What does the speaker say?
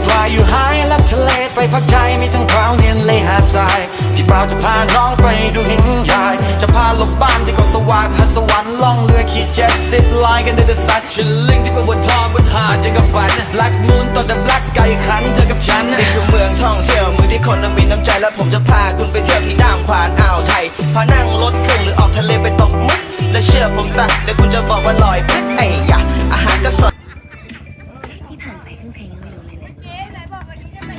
fly อยู่หายลับทะเลไปพักใจมีทั้งคราวเนียนเลยหาดทรายพี่เปล่าจะพาน้องไปดูหินใหญ่จะพาลบบ้านที่เกาะสว่างหาสวรรค์ล่องเรือขี่เจ็ตซิปไลน์กันเดินสายฉันลิงที่ไปบนทองบนหาดยังกับฝันลักมูนตอนแต่บลักไก่ขันเธอกับฉันนี่คือเมืองท่องเที่ยวเมืองที่คนนั้นมีน้ำใจและผมจะพาคุณไปเที่ยวที่ด้ามขวานอ่าวไทยพานั่งรถเครื่องหรือออกทะเลไปตกมึกและเชื่อผมตะเดี๋ยวคุณจะบอกว่าลอยเพชรไอ้ยะอาหารก็สดที่ผ่านไปครึ่งเพลงยังไม่รู้เลย